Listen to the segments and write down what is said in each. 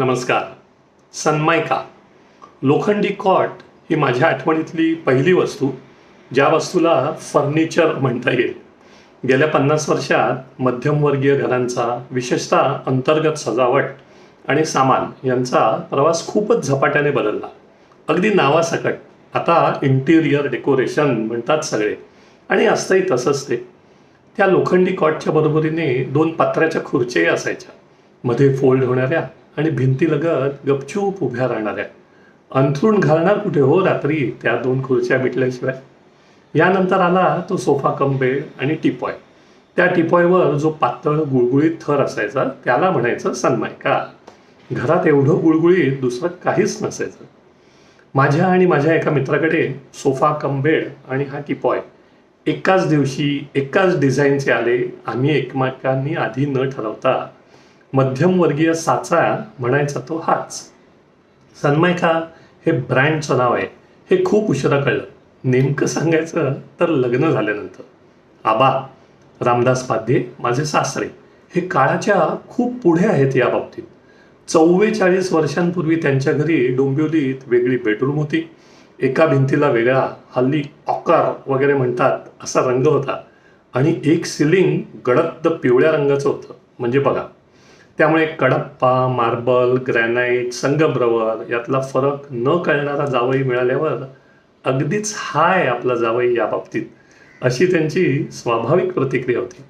नमस्कार. सन्मायका. लोखंडी कॉट ही माझ्या आठवणीतली पहिली वस्तू ज्या वस्तूला फर्निचर म्हणता येईल. गेल्या पन्नास वर्षात मध्यमवर्गीय घरांचा विशेषतः अंतर्गत सजावट आणि सामान यांचा प्रवास खूपच झपाट्याने बदलला. अगदी नावासकट. आता इंटिरियर डेकोरेशन म्हणतात सगळे. आणि असतंही तसंच ते. त्या लोखंडी कॉटच्या बरोबरीने दोन पत्र्याच्या खुर्च्याही असायच्या. मध्ये फोल्ड होणाऱ्या आणि भिंतीलगत गपचूप उभ्या राहणाऱ्या. अंथरूण घालणार कुठे हो रात्री? त्या दोन खुर्च्या मिटल्याशिवाय. यानंतर आला तो सोफा कम बेड आणि टिपॉय. त्या टिपॉयवर जो पातळ गुळगुळीत थर असायचा त्याला म्हणायचं सन्मायका. घरात एवढं गुळगुळीत दुसरं काहीच नसायचं. माझ्या आणि माझ्या एका मित्राकडे सोफा कम बेड आणि हा टिपॉय. एकाच दिवशी एकाच डिझाईनचे आले. आम्ही एकमेकांनी आधी न ठरवता मध्यमवर्गीय साचा म्हणायचा तो हाच. सन्मायका हे ब्रँडचं नाव आहे. हे खूप उशिरा कळलं. नेमकं सांगायचं तर लग्न झाल्यानंतर. आबा रामदास पाध्ये माझे सासरे हे काळाच्या खूप पुढे आहेत या बाबतीत. चव्वेचाळीस वर्षांपूर्वी त्यांच्या घरी डोंबिवलीत वेगळी बेडरूम होती. एका भिंतीला वेगळा हल्ली ऑकार वगैरे म्हणतात असा रंग होता. आणि एक सिलिंग गडद पिवळ्या रंगाचं होतं. म्हणजे बघा त्यामुळे कडप्पा मार्बल ग्रॅनाईट संगमरवर यातला फरक न कळणारा जावई मिळाल्यावर अगदीच हाय आपला जावई याबाबतीत अशी त्यांची स्वाभाविक प्रतिक्रिया होती.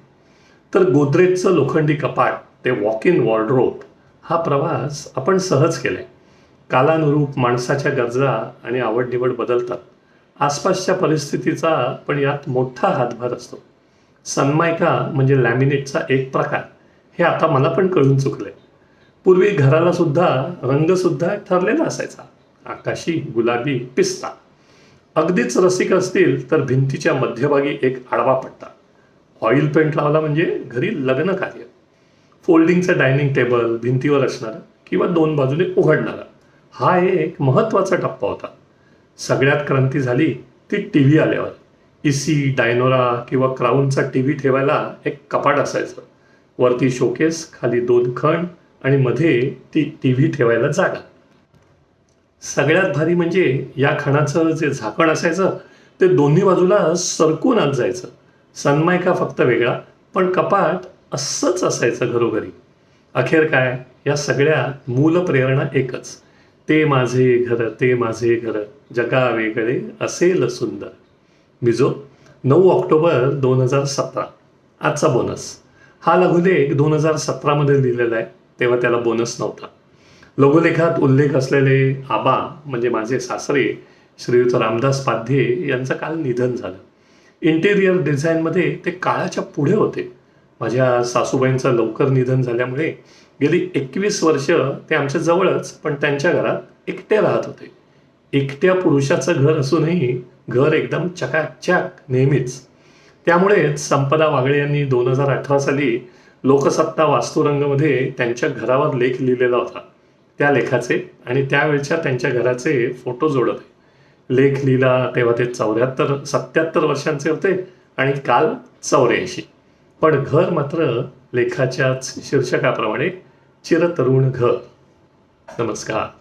तर गोदरेजचं लोखंडी कपाट ते वॉक इन वॉर्ड्रोप हा प्रवास आपण सहज केलाय. कालानुरूप माणसाच्या गरजा आणि आवडनिवड बदलतात. आसपासच्या परिस्थितीचा पण यात मोठा हातभार असतो. सन्मायका म्हणजे लॅमिनेटचा एक प्रकार. हे आता मला पण कळून चुकलंय. पूर्वी घराला सुद्धा रंग सुद्धा ठरलेला असायचा. आकाशी गुलाबी पिस्ता. अगदीच रसिक असतील तर भिंतीच्या मध्यभागी एक आडवा पट्टा. ऑइल पेंट लावला म्हणजे घरी लग्न कार्य. फोल्डिंगचं डायनिंग टेबल भिंतीवर असणारा किंवा दोन बाजूने उघडणारा. हा एक महत्त्वाचा टप्पा होता. सगळ्यात क्रांती झाली ती टी व्ही आल्यावर इसी डायनोरा किंवा क्राऊनचा टी व्ही ठेवायला एक कपाट असायचं. वरती शोकेस खाली दोन खण आणि मध्ये ती टी व्ही ठेवायला जागा. सगळ्यात भारी म्हणजे या खणाचं जे झाकण असायचं ते दोन्ही बाजूला सरकून आत जायचं. सन्मायका फक्त वेगळा पण कपाट असंच असायचं घरोघरी. अखेर काय? या सगळ्या मूल प्रेरणा एकच. ते माझे घर ते माझे घर जगा वेगळे असेल सुंदर मिजो नऊ ऑक्टोबर दोन हजार सतरा. आजचा बोनस हा लघुलेख दोन हजार सतरामध्ये लिहिलेला आहे तेव्हा त्याला बोनस नव्हता. लघुलेखात उल्लेख असलेले आबा म्हणजे माझे सासरे श्रीयुत रामदास पाध्ये यांचं काल निधन झालं. इंटेरियर डिझाईनमध्ये ते काळाच्या पुढे होते. माझ्या सासूबाईंचं लवकर निधन झाल्यामुळे गेली एकवीस वर्ष ते आमच्या जवळच पण त्यांच्या घरात एकटे राहत होते. एकट्या पुरुषाचं घर असूनही घर एकदम चकाचक नेहमीच. त्यामुळेच संपदा वागळे यांनी दोन हजार अठरा साली लोकसत्ता वास्तुरंगमध्ये त्यांच्या घरावर लेख लिहिलेला होता. त्या लेखाचे आणि त्यावेळच्या त्यांच्या घराचे फोटो जोडत आहे. लेख लिहिला तेव्हा ते चौऱ्याहत्तर सत्याहत्तर वर्षांचे होते आणि काल चौऱ्याऐंशी. पण घर मात्र लेखाच्याच शीर्षकाप्रमाणे चिरतरुण घर. नमस्कार.